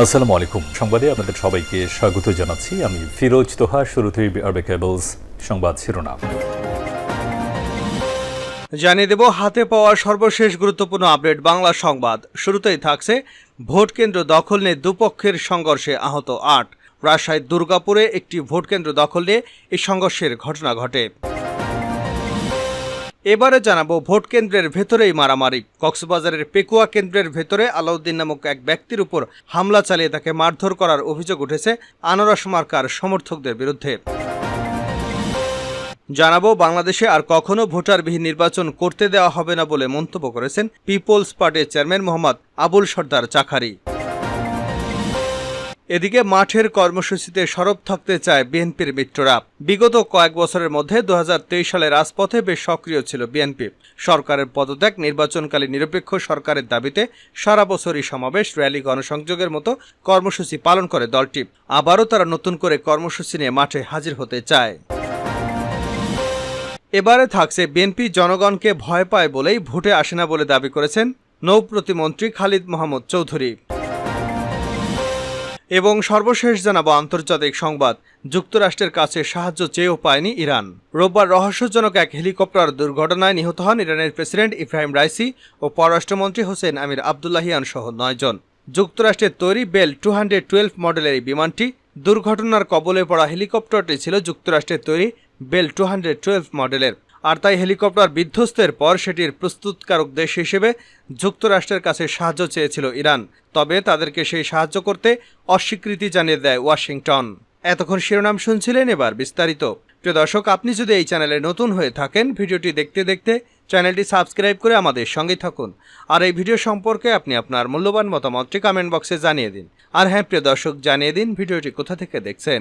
আসসালামু আলাইকুম। সংবাদে আপনাদের সবাইকে স্বাগত জানাচ্ছি। আমি ফিরোজ তোহা, শুরুতেই আরবে কেবলস সংবাদ শিরোনাম। জানিয়ে দেব, হাতে পাওয়া সর্বশেষ গুরুত্বপূর্ণ আপডেট বাংলা সংবাদ। শুরুতেই থাকছে ভোট কেন্দ্র দখল নিয়ে দুপক্ষের সংঘর্ষে আহত আট। রাজশাহীর দুর্গাপুরে একটি ভোট কেন্দ্র দখল নিয়ে এই সংঘর্ষের ঘটনা ঘটে। এবারে জানাব ভোট কেন্দ্রের ভেতরেই মারামারি। কক্সবাজারের পেকুয়া কেন্দ্রের ভেতরে আলাউদ্দিন নামক এক ব্যক্তির উপর হামলা চালিয়ে তাকে মারধর করার অভিযোগ উঠেছে আনারস মার্কার সমর্থকদের বিরুদ্ধে। জানাব বাংলাদেশে আর কখনো ভোটারবিহীন নির্বাচন করতে দেওয়া হবে না বলে মন্তব্য করেছেন পিপলস পার্টির চেয়ারম্যান মোহাম্মদ আবুল সর্দার চাখারি এদিকে মাঠের কর্মসূচিতে সরব থাকতে চায় বিএনপির মিত্ররা। বিগত কয়েক বছরের মধ্যে দুহাজার তেইশ সালে রাজপথে বেশ সক্রিয় ছিল বিএনপি। সরকারের পদত্যাগ, নির্বাচনকালী নিরপেক্ষ সরকারের দাবিতে সারা বছরই সমাবেশ, র্যালি, গণসংযোগের মতো কর্মসূচি পালন করে দলটি। আবারও তারা নতুন করে কর্মসূচি নিয়ে মাঠে হাজির হতে চায়। এবারে থাকছে বিএনপি জনগণকে ভয় পায় বলেই ভোটে আসে না বলে দাবি করেছেন নৌ প্রতিমন্ত্রী খালিদ মোহাম্মদ চৌধুরী। এবং সর্বশেষ জানাব আন্তর্জাতিক সংবাদ। যুক্তরাষ্ট্রের কাছে সাহায্য চেয়েও পায়নি ইরান। রোববার রহস্যজনক এক হেলিকপ্টার দুর্ঘটনায় নিহত হন ইরানের প্রেসিডেন্ট ইব্রাহিম রাইসি ও পররাষ্ট্রমন্ত্রী হোসেন আমির আবদুল্লাহিয়ান সহ নয়জন যুক্তরাষ্ট্রের তৈরি বেল টু হান্ড্রেড টুয়েলভ মডেলের এই বিমানটি দুর্ঘটনার কবলে পড়া হেলিকপ্টারটি ছিল যুক্তরাষ্ট্রের তৈরি বেল টু হান্ড্রেড টুয়েলভ মডেলের। আর তাই হেলিকপ্টার বিধ্বস্তের পর সেটির প্রস্তুতকারক দেশ হিসেবে যুক্তরাষ্ট্রের কাছে সাহায্য চেয়েছিল ইরান। তবে তাদেরকে সেই সাহায্য করতে অস্বীকৃতি জানিয়ে দেয় ওয়াশিংটন। এতক্ষণ শিরোনাম শুনছিলেন এবার বিস্তারিত। প্রিয় দর্শক, আপনি যদি এই চ্যানেলে নতুন হয়ে থাকেন, ভিডিওটি দেখতে দেখতে চ্যানেলটি সাবস্ক্রাইব করে আমাদের সঙ্গে থাকুন। আর এই ভিডিও সম্পর্কে আপনি আপনার মূল্যবান মতামতটি কমেন্ট বক্সে জানিয়ে দিন। আর হ্যাঁ প্রিয় দর্শক, জানিয়ে দিন ভিডিওটি কোথা থেকে দেখছেন।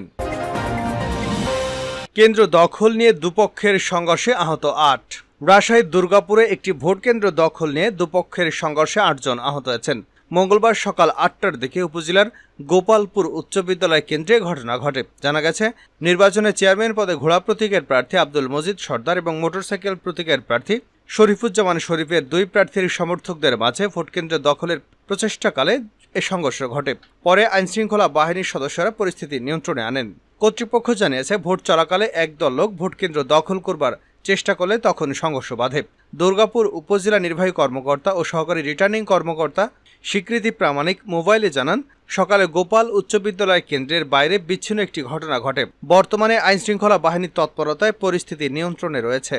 কেন্দ্র দখল নিয়ে দুপক্ষের সংঘর্ষে আহত আট। রাজশাহীর দুর্গাপুরে একটি ভোট কেন্দ্র দখল নিয়ে দুপক্ষের সংঘর্ষে আটজন আহত হয়েছেন। মঙ্গলবার সকাল আটটার দিকে উপজেলার গোপালপুর উচ্চ বিদ্যালয় কেন্দ্রে ঘটনা ঘটে। জানা গেছে, নির্বাচনে চেয়ারম্যান পদে ঘোড়া প্রতীকের প্রার্থী আব্দুল মজিদ সর্দার এবং মোটরসাইকেল প্রতীকের প্রার্থী শরীফুজ্জামান শরীফের দুই প্রার্থীর সমর্থকদের মাঝে ভোটকেন্দ্র দখলের প্রচেষ্টাকালে এ সংঘর্ষ ঘটে। পরে আইনশৃঙ্খলা বাহিনীর সদস্যরা পরিস্থিতি নিয়ন্ত্রণে আনেন। কর্তৃপক্ষ জানিয়েছে, ভোট চলাকালে একদল লোক ভোটকেন্দ্র দখল করবার চেষ্টা করলে তখন সংঘর্ষ বাধে। দুর্গাপুর উপজেলা নির্বাহী কর্মকর্তা ও সহকারী রিটার্নিং কর্মকর্তা স্বীকৃতি প্রামাণিক মোবাইলে জানান, সকালে গোপাল উচ্চ বিদ্যালয় কেন্দ্রের বাইরে বিচ্ছিন্ন একটি ঘটনা ঘটে। বর্তমানে আইনশৃঙ্খলা বাহিনীর তৎপরতায় পরিস্থিতি নিয়ন্ত্রণে রয়েছে।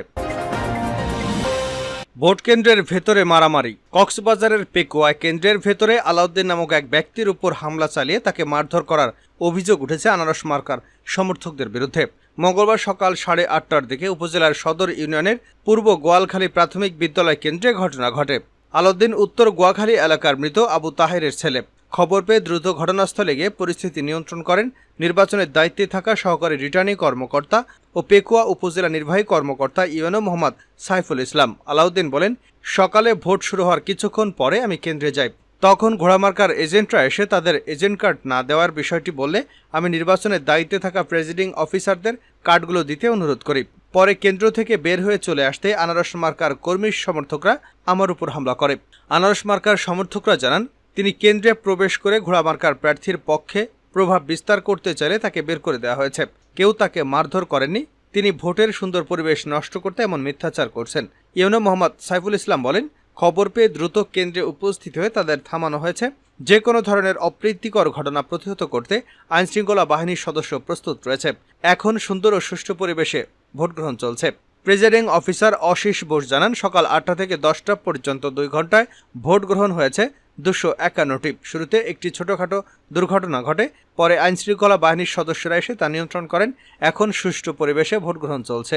ভোট কেন্দ্রের ভেতরে মারামারি। কক্সবাজারের পেকুয়া কেন্দ্রের ভেতরে আলাউদ্দিন নামক এক ব্যক্তির উপর হামলা চালিয়ে তাকে মারধর করার অভিযোগ উঠেছে আনারস মার্কার সমর্থকদের বিরুদ্ধে। মঙ্গলবার সকাল সাড়ে আটটার দিকে উপজেলার সদর ইউনিয়নের পূর্ব গোয়ালখালী প্রাথমিক বিদ্যালয় কেন্দ্রে ঘটনা ঘটে। আলাউদ্দিন উত্তর গোয়াখালী এলাকার মৃত আবু তাহেরের ছেলে। খবর পেয়ে দ্রুত ঘটনাস্থলে গিয়ে পরিস্থিতি নিয়ন্ত্রণ করেন। নির্বাচনের দায়িত্বে থাকা সহকারী রিটার্নিং কর্মকর্তা ও পেকুয়া উপজেলা নির্বাহী কর্মকর্তা ইউএনও মোহাম্মদ সাইফুল ইসলাম। আলাউদ্দিন বলেন, সকালে ভোট শুরু হওয়ার কিছুক্ষণ পরে আমি কেন্দ্রে যাই। তখন ঘোড়ামার্কার এজেন্টরা এসে তাদের এজেন্ট কার্ড না দেওয়ার বিষয়টি বললে আমি নির্বাচনের দায়িত্বে থাকা প্রেসিডিং অফিসারদের কার্ডগুলো দিতে অনুরোধ করি। পরে কেন্দ্র থেকে বের হয়ে চলে আসতে আনারস মার্কার কর্মীর সমর্থকরা আমার উপর হামলা করে। আনারস মার্কার সমর্থকরা জানান, তিনি কেন্দ্রে প্রবেশ করে ঘোড়ামার্কার প্রার্থীর পক্ষে প্রভাব বিস্তার করতে চাইলে তাকে বের করে দেওয়া হয়েছে। কেউ তাকে মারধর করেননি, তিনি ভোটের সুন্দর পরিবেশ নষ্ট করতে এমন মিথ্যাচার করছেন। ইউনো মোহাম্মদ সাইফুল ইসলাম বলেন খবর পেয়ে দ্রুত কেন্দ্রে উপস্থিত হয়ে তাদের থামানো হয়েছে। যে কোনো ধরনের অপ্রীতিকর ঘটনা প্রতিহত করতে আইনশৃঙ্খলা বাহিনীর সদস্য প্রস্তুত রয়েছে। এখন সুন্দর ও সুষ্ঠু পরিবেশে ভোট গ্রহণ চলছে। প্রেজাইডিং অফিসার অশিস বোস জানান, সকাল আটটা থেকে দশটা পর্যন্ত দুই ঘন্টায় ভোট গ্রহণ হয়েছে দুশো একান্নটি। শুরুতে একটি ছোটখাটো দুর্ঘটনা ঘটে, পরে আইনশৃঙ্খলা বাহিনীর সদস্যরা এসে তা নিয়ন্ত্রণ করেন। এখন সুষ্ঠু পরিবেশে ভোট গ্রহণ চলছে।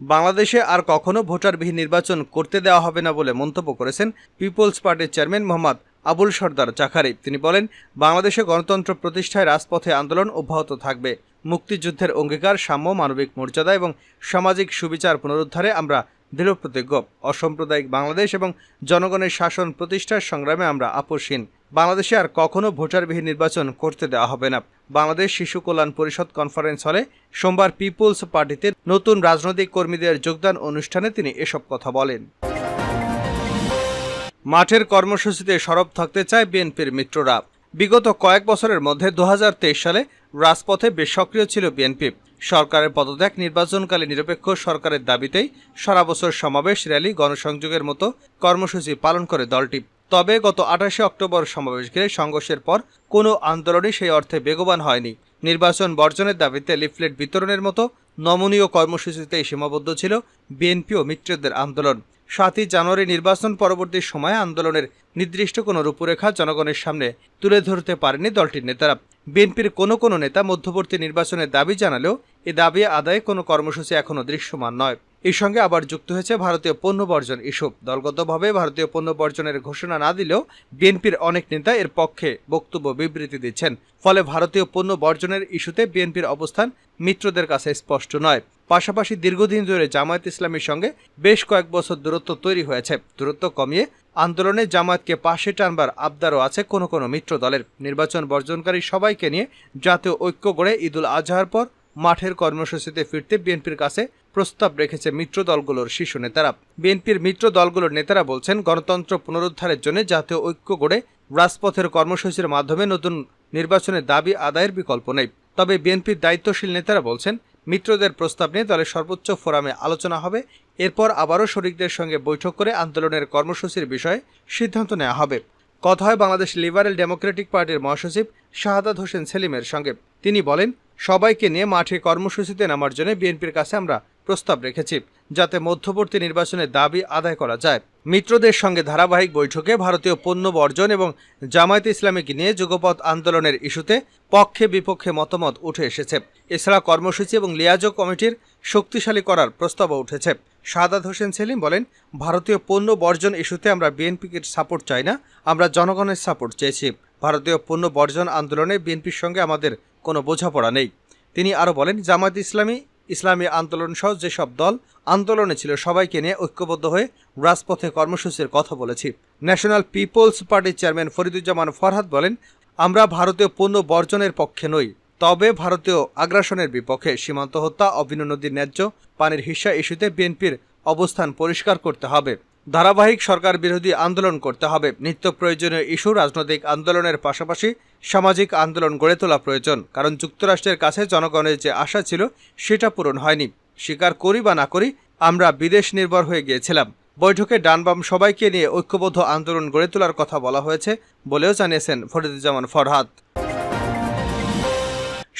বাংলাদেশে আর কখনো ভোটারবিহীন নির্বাচন করতে দেওয়া হবে না বলে মন্তব্য করেছেন পিপলস পার্টির চেয়ারম্যান মোহাম্মদ আবুল সর্দার চাকারি। তিনি বলেন, বাংলাদেশে গণতন্ত্র প্রতিষ্ঠায় রাজপথে আন্দোলন অব্যাহত থাকবে। মুক্তিযুদ্ধের অঙ্গীকার, সাম্য, মানবিক মর্যাদা এবং সামাজিক সুবিচার পুনরুদ্ধারে আমরা দৃঢ়প্রতিজ্ঞ। অসাম্প্রদায়িক বাংলাদেশ এবং জনগণের শাসন প্রতিষ্ঠার সংগ্রামে আমরা আপোষহীন। বাংলাদেশে আর কখনো ভোটারবিহীন নির্বাচন করতে দেওয়া হবে না। বাংলাদেশ শিশু কল্যাণ পরিষদ কনফারেন্স হলে সোমবার পিপুলস পার্টিতে নতুন রাজনৈতিক কর্মীদের যোগদান অনুষ্ঠানে তিনি এসব কথা বলেন। মাঠের কর্মসূচিতে সরব থাকতে চায় বিএনপির মিত্ররা। বিগত কয়েক বছরের মধ্যে দু হাজার তেইশ সালে রাজপথে বেশ সক্রিয় ছিল বিএনপি। সরকারের পদত্যাগ, নির্বাচনকালে নিরপেক্ষ সরকারের দাবিতেই সারা বছর সমাবেশ, র্যালি, গণসংযোগের মতো কর্মসূচি পালন করে দলটি। তবে গত আঠাশে অক্টোবর সমাবেশ ঘিরে সংঘর্ষের পর কোনো আন্দোলনই সেই অর্থে বেগবান হয়নি। নির্বাচন বর্জনের দাবিতে লিফলেট বিতরণের মতো নমনীয় কর্মসূচিতেই সীমাবদ্ধ ছিল বিএনপি ও মিত্রদের আন্দোলন। সাতই জানুয়ারি নির্বাচন পরবর্তী সময়ে আন্দোলনের নির্দিষ্ট কোনো রূপরেখা জনগণের সামনে তুলে ধরতে পারেনি দলটির নেতারা। বিএনপির কোনো কোনো নেতা মধ্যবর্তী নির্বাচনের দাবি জানালেও এ দাবি আদায়ে কোনো কর্মসূচি এখনও দৃশ্যমান নয়। এই সঙ্গে আবার যুক্ত হয়েছে ভারতীয় পণ্য বর্জন ইস্যু দলগতভাবে ভারতীয় পণ্য বর্জনের ঘোষণা না দিলেও বিএনপির অনেক নেতা এর পক্ষে বক্তব্য বিবৃতি দিচ্ছেন। ফলে ভারতীয় পণ্য বর্জনের ইস্যুতে বিএনপির অবস্থান মিত্রদের কাছে স্পষ্ট নয়। পাশাপাশি দীর্ঘদিন ধরে জামায়াত ইসলামীর সঙ্গে বেশ কয়েক বছর দূরত্ব তৈরি হয়েছে। দূরত্ব কমিয়ে আন্দোলনে জামায়াতকে পাশে টানবার আবদারও আছে কোনো কোনো মিত্র দলের। নির্বাচন বর্জনকারী সবাইকে নিয়ে জাতীয় ঐক্য গড়ে ঈদুল আজহার পর মাঠের কর্মসূচিতে ফিরতে বিএনপির কাছে প্রস্তাব রেখেছে মিত্র দলগুলোর শীর্ষ নেতারা। বিএনপির মিত্র দলগুলোর নেতারা বলছেন, গণতন্ত্র পুনরুদ্ধারের জন্য জাতীয় ঐক্য গড়ে রাজপথের কর্মসূচির মাধ্যমে নতুন নির্বাচনের দাবি আদায়ের বিকল্প নেই। তবে বিএনপির দায়িত্বশীল নেতারা বলছেন, মিত্রদের প্রস্তাব নিয়ে দলের সর্বোচ্চ ফোরামে আলোচনা হবে। এরপর আবারও শরিকদের সঙ্গে বৈঠক করে আন্দোলনের কর্মসূচির বিষয়ে সিদ্ধান্ত নেওয়া হবে। কথা হয় বাংলাদেশ লিবারেল ডেমোক্রেটিক পার্টির মহাসচিব শাহাদাত হোসেন সেলিমের সঙ্গে। তিনি বলেন, সবাইকে নিয়ে মাঠে কর্মসূচিতে নামার জন্য বিএনপির কাছে আমরা প্রস্তাব রেখেছি, যাতে মধ্যবর্তী নির্বাচনের দাবি আদায় করা যায়। মিত্রদের সঙ্গে ধারাবাহিক বৈঠকে ভারতীয় পণ্য বর্জন এবং জামায়াত ইসলামীকে নিয়ে যুগপথ আন্দোলনের ইস্যুতে পক্ষে বিপক্ষে মতামত উঠে এসেছে। এছাড়া কর্মসূচি এবং লিয়াজো কমিটির শক্তিশালী করার প্রস্তাবও উঠেছে। সাদাত হোসেন সেলিম বলেন, ভারতীয় পণ্য বর্জন ইস্যুতে আমরা বিএনপিকে সাপোর্ট চাই না, আমরা জনগণের সাপোর্ট চেয়েছি। ভারতীয় পণ্য বর্জন আন্দোলনে বিএনপির সঙ্গে আমাদের কোনো বোঝাপড়া নেই। তিনি আরও বলেন, জামায়াত ইসলামী ইসলামী আন্দোলন সহ যেসব দল আন্দোলনে ছিল সবাইকে নিয়ে ঐক্যবদ্ধ হয়ে রাজপথে কর্মসূচির কথা বলেছি। ন্যাশনাল পিপলস পার্টির চেয়ারম্যান ফরিদুজ্জামান ফরহাদ বলেন, আমরা ভারতীয় পণ্য বর্জনের পক্ষে নই, তবে ভারতীয় আগ্রাসনের বিপক্ষে সীমান্ত হত্যা, অভিন্ন নদীর ন্যায্য পানির হিসা ইস্যুতে বিএনপির অবস্থান পরিষ্কার করতে হবে। ধারাবাহিক সরকার বিরোধী আন্দোলন করতে হবে। নিত্য প্রয়োজনীয় ইস্যু রাজনৈতিক আন্দোলনের পাশাপাশি সামাজিক আন্দোলন গড়ে তোলা প্রয়োজন। কারণ যুক্তরাষ্ট্রের কাছে জনগণের যে আশা ছিল, সেটা পূরণ হয়নি। স্বীকার করি বা না করি, আমরা বিদেশ নির্ভর হয়ে গিয়েছিলাম। বৈঠকে ডানবাম সবাইকে নিয়ে ঐক্যবদ্ধ আন্দোলন গড়ে তোলার কথা বলা হয়েছে বলেও জানিয়েছেন ফরিদুজ্জামান ফরহাদ।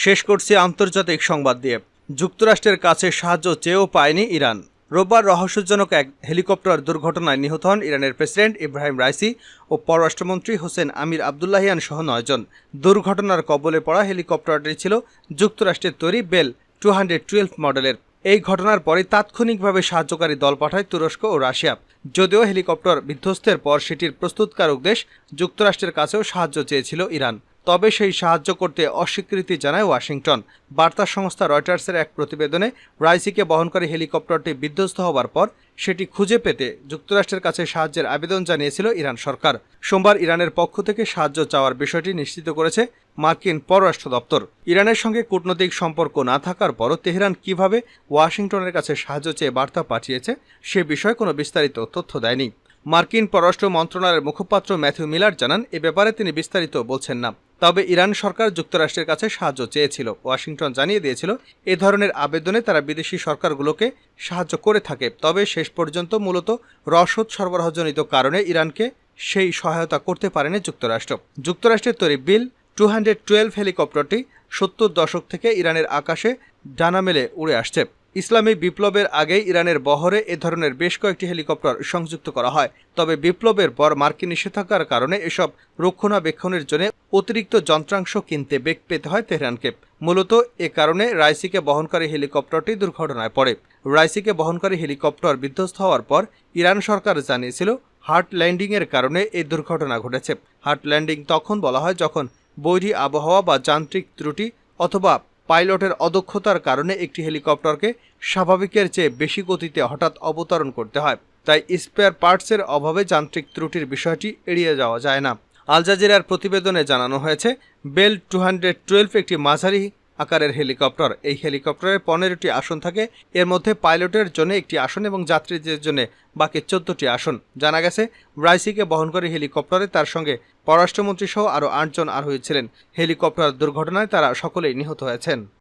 শেষ করছি আন্তর্জাতিক সংবাদ দিয়ে। যুক্তরাষ্ট্রের কাছে সাহায্য চেয়েও পায়নি ইরান। রোববার রহস্যজনক এক হেলিকপ্টার দুর্ঘটনায় নিহত হন ইরানের প্রেসিডেন্ট ইব্রাহিম রাইসি ও পররাষ্ট্রমন্ত্রী হোসেন আমির আবদুল্লাহিয়ান সহ নয়জন। দুর্ঘটনার কবলে পড়া হেলিকপ্টারটি ছিল যুক্তরাষ্ট্রের তৈরি বেল টু হান্ড্রেড টুয়েলভ মডেলের। এই ঘটনার পরে তাৎক্ষণিকভাবে সাহায্যকারী দল পাঠায় তুরস্ক ও রাশিয়া। যদিও হেলিকপ্টার বিধ্বস্তের পর সেটির প্রস্তুতকারক দেশ যুক্তরাষ্ট্রের কাছেও সাহায্য চেয়েছিল ইরান। তবে সেই সাহায্য করতে অস্বীকৃতি জানায় ওয়াশিংটন। বার্তা সংস্থা রয়টার্সের এক প্রতিবেদনে রাইসিকে বহনকারী হেলিকপ্টারটি বিধ্বস্ত হওয়ার পর সেটি খুঁজে পেতে যুক্তরাষ্ট্রের কাছে সাহায্যের আবেদন জানিয়েছিল ইরান সরকার। সোমবার ইরানের পক্ষ থেকে সাহায্য চাওয়ার বিষয়টি নিশ্চিত করেছে মার্কিন পররাষ্ট্র দপ্তর। ইরানের সঙ্গে কূটনৈতিক সম্পর্ক না থাকার পরও তেহরান কীভাবে ওয়াশিংটনের কাছে সাহায্য চেয়ে বার্তা পাঠিয়েছে সে বিষয়ে কোনো বিস্তারিত তথ্য দেয়নি। মার্কিন পররাষ্ট্র মন্ত্রণালয়ের মুখপাত্র ম্যাথিউ মিলার জানান, এ ব্যাপারে তিনি বিস্তারিত বলছেন না। তবে ইরান সরকার যুক্তরাষ্ট্রের কাছে সাহায্য চেয়েছিল। ওয়াশিংটন জানিয়ে দিয়েছিল, এ ধরনের আবেদনে তারা বিদেশি সরকারগুলোকে সাহায্য করে থাকে। তবে শেষ পর্যন্ত মূলত রসদ সরবরাহজনিত কারণে ইরানকে সেই সহায়তা করতে পারেনি যুক্তরাষ্ট্র। যুক্তরাষ্ট্রের তৈরি বিল টু হান্ড্রেড টুয়েলভ হেলিকপ্টারটি সত্তর দশক থেকে ইরানের আকাশে ডানা মেলে উড়ে আসছে। ইসলামী বিপ্লবের আগেই ইরানের বহরে এ ধরনের বেশ কয়েকটি হেলিকপ্টার সংযুক্ত করা হয়। তবে বিপ্লবের পর মার্কিন নিষেধাজ্ঞার কারণে এসব রক্ষণাবেক্ষণের জন্য অতিরিক্ত যন্ত্রাংশ কিনতে বেগ পেতে হয় তেহরানকে। মূলত এ কারণে রাইসিকে বহনকারী হেলিকপ্টারটি দুর্ঘটনায় পড়ে। রাইসিকে বহনকারী হেলিকপ্টার বিধ্বস্ত হওয়ার পর ইরান সরকার জানিয়েছিল, হার্ট ল্যান্ডিংয়ের কারণে এই দুর্ঘটনা ঘটেছে। হার্ট ল্যান্ডিং তখন বলা হয় যখন বৈরী আবহাওয়া বা যান্ত্রিক ত্রুটি অথবা পাইলটের অদক্ষতার কারণে একটি হেলিকপ্টারকে স্বাভাবিকের চেয়ে বেশি গতিতে হঠাৎ অবতরণ করতে হয়। তাই স্পেয়ার পার্টসের অভাবে যান্ত্রিক ত্রুটির বিষয়টি এড়িয়ে যাওয়া যায় না। আলজাজিরার প্রতিবেদনে জানানো হয়েছে, বেল টু হান্ড্রেড টুয়েলভ একটি মাঝারি আকারের হেলিকপ্টার। এই হেলিকপ্টারে পনেরোটি আসন থাকে। এর মধ্যে পাইলটের জন্য একটি আসন এবং যাত্রীদের জন্য বাকি চোদ্দটি আসন। জানা গেছে, ব্রাইসিকে বহন করে হেলিকপ্টারে তার সঙ্গে পররাষ্ট্রমন্ত্রী সহ আরও আটজন আরোহী ছিলেন। হেলিকপ্টার দুর্ঘটনায় তারা সকলেই নিহত হয়েছেন।